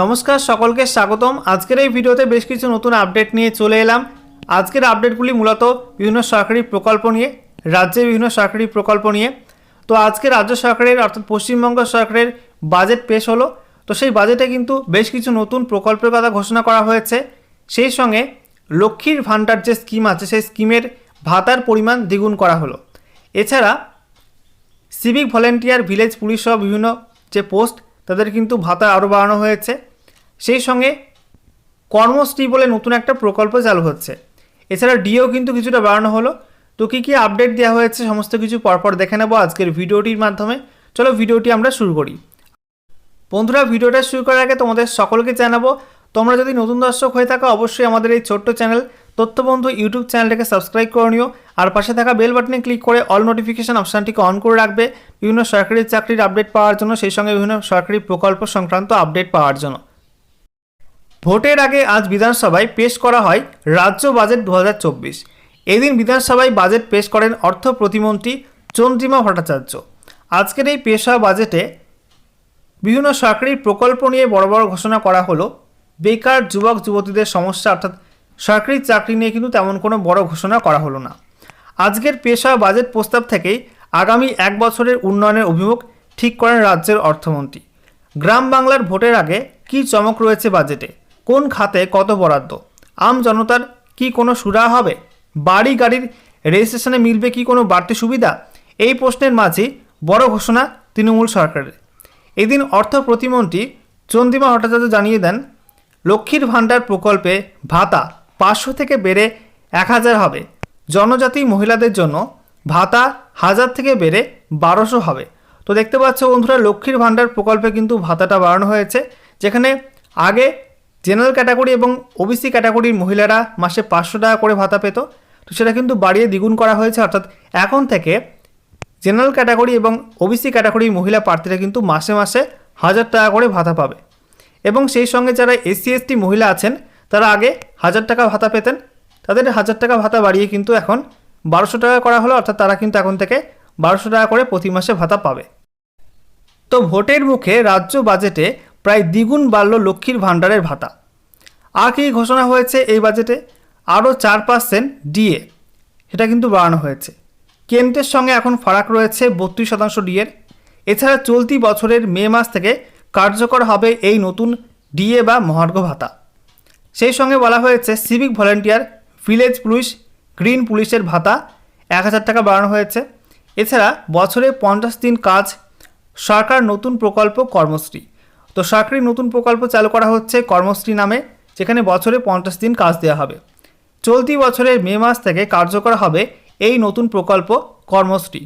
নমস্কার সকলকে স্বাগতম। আজকের এই ভিডিওতে বেশ কিছু নতুন আপডেট নিয়ে চলে এলাম। আজকের আপডেটগুলি মূলত বিভিন্ন সরকারি প্রকল্প নিয়ে, রাজ্যের বিভিন্ন সরকারি প্রকল্প নিয়ে। তো আজকে রাজ্য সরকারের, অর্থাৎ পশ্চিমবঙ্গ সরকারের বাজেট পেশ হলো। তো সেই বাজেটে কিন্তু বেশ কিছু নতুন প্রকল্পের কথা ঘোষণা করা হয়েছে। সেই সঙ্গে লক্ষ্মীর ভাণ্ডার যে স্কিম আছে, সেই স্কিমের ভাতার পরিমাণ দ্বিগুণ করা হলো। এছাড়া সিভিক ভলেন্টিয়ার ভিলেজ পুলিশ সহ বিভিন্ন যে পোস্ট তাদের কিন্তু ভাতা আরও বাড়ানো হয়েছে। সেই সঙ্গে কর্মশ্রী বলে নতুন একটা প্রকল্প চালু হচ্ছে। এছাড়া ডিও কিন্তু কিছুটা বাড়ানো হলো। তো কী কী আপডেট দেওয়া হয়েছে সমস্ত কিছু পরপর দেখে নেব আজকের ভিডিওটির মাধ্যমে। চলো ভিডিওটি আমরা শুরু করি। বন্ধুরা, ভিডিওটা শুরু করার আগে তোমাদের সকলকে জানাব, তোমরা যদি নতুন দর্শক হয়ে থাকো, অবশ্যই আমাদের এই ছোট্ট চ্যানেল তথ্যবন্ধু ইউটিউব চ্যানেলটাকে সাবস্ক্রাইব করে নিও। আর পাশে থাকা বেল বাটনে ক্লিক করে অল নোটিফিকেশান অপশানটিকে অন করে রাখবে। বিভিন্ন সরকারি চাকরির আপডেট পাওয়ার জন্য, সেই সঙ্গে বিভিন্ন সরকারি প্রকল্প সংক্রান্ত আপডেট পাওয়ার জন্য। ভোটের আগে আজ বিধানসভায় পেশ করা হয় রাজ্য বাজেট দু হাজার চব্বিশ। এদিন বিধানসভায় বাজেট পেশ করেন অর্থ প্রতিমন্ত্রী চন্দ্রিমা ভট্টাচার্য। আজকের এই পেশ হওয়া বাজেটে বিভিন্ন সরকারি প্রকল্প নিয়ে বড় বড় ঘোষণা করা হলো। বেকার, যুবক, যুবতীদের সমস্যা, অর্থাৎ সরকারি চাকরি নিয়ে কিন্তু তেমন কোনো বড় ঘোষণা করা হলো না। আজকের পেশা বাজেট প্রস্তাব থেকেই আগামী এক বছরের উন্নয়নের অভিমুখ ঠিক করেন রাজ্যের অর্থমন্ত্রী। গ্রাম বাংলার ভোটের আগে কি চমক রয়েছে বাজেটে? কোন খাতে কত বরাদ্দ? আম জনতার কি কোনো সুরা হবে? বাড়ি গাড়ির রেজিস্ট্রেশনে মিলবে কি কোনো বাড়তি সুবিধা? এই প্রশ্নের মাঝেই বড় ঘোষণা তৃণমূল সরকারের। এদিন অর্থ প্রতিমন্ত্রী চন্দ্রিমা ভট্টাচার্য জানিয়ে দেন, লক্ষ্মীর ভাণ্ডার প্রকল্পে ভাতা পাঁচশো থেকে বেড়ে এক হাজার হবে। জনজাতি মহিলাদের জন্য ভাতা হাজার থেকে বেড়ে বারোশো হবে। তো দেখতে পাচ্ছ বন্ধুরা, লক্ষ্মীর ভাণ্ডার প্রকল্পে কিন্তু ভাতাটা বাড়ানো হয়েছে, যেখানে আগে জেনারেল ক্যাটাগরি এবং ওবিসি ক্যাটাগরির মহিলারা মাসে পাঁচশো টাকা করে ভাতা পেত। তো সেটা কিন্তু বাড়িয়ে দ্বিগুণ করা হয়েছে, অর্থাৎ এখন থেকে জেনারেল ক্যাটাগরি এবং ওবিসি ক্যাটাগরির মহিলা প্রার্থীরা কিন্তু মাসে মাসে হাজার টাকা করে ভাতা পাবে। এবং সেই সঙ্গে যারা এসসি এসটি মহিলা আছেন তারা আগে হাজার টাকা ভাতা পেতেন। তাদের হাজার টাকা ভাতা বাড়িয়ে কিন্তু এখন বারোশো টাকা করা হলো, অর্থাৎ তারা কিন্তু এখন থেকে বারোশো টাকা করে প্রতি মাসে ভাতা পাবে। তো ভোটের মুখে রাজ্য বাজেটে প্রায় দ্বিগুণ বাড়ল লক্ষ্মীর ভাণ্ডারের ভাতা। আর কি ঘোষণা হয়েছে এই বাজেটে? আরও চার পার্সেন্ট ডিএ। সেটা কিন্তু বাড়ানো হয়েছে। কেন্দ্রের সঙ্গে এখন ফারাক রয়েছে বত্রিশ শতাংশ ডিএর। এছাড়া চলতি বছরের মে মাস থেকে কার্যকর হবে এই নতুন ডিএ বা মহার্ঘ ভাতা। সেই সঙ্গে বলা হয়েছে civic volunteer village police green পুলিশের ভাতা এক হাজার টাকা বাড়ানো হয়েছে। এছাড়া বছরে পঞ্চাশ দিন কাজ, সরকার নতুন প্রকল্প কর্মশ্রী। তো সরকারি নতুন প্রকল্প চালু করা হচ্ছে কর্মশ্রী নামে, যেখানে বছরে পঞ্চাশ দিন কাজ দেওয়া হবে। চলতি বছরের মে মাস থেকে কার্যকর হবে এই নতুন প্রকল্প কর্মশ্রী।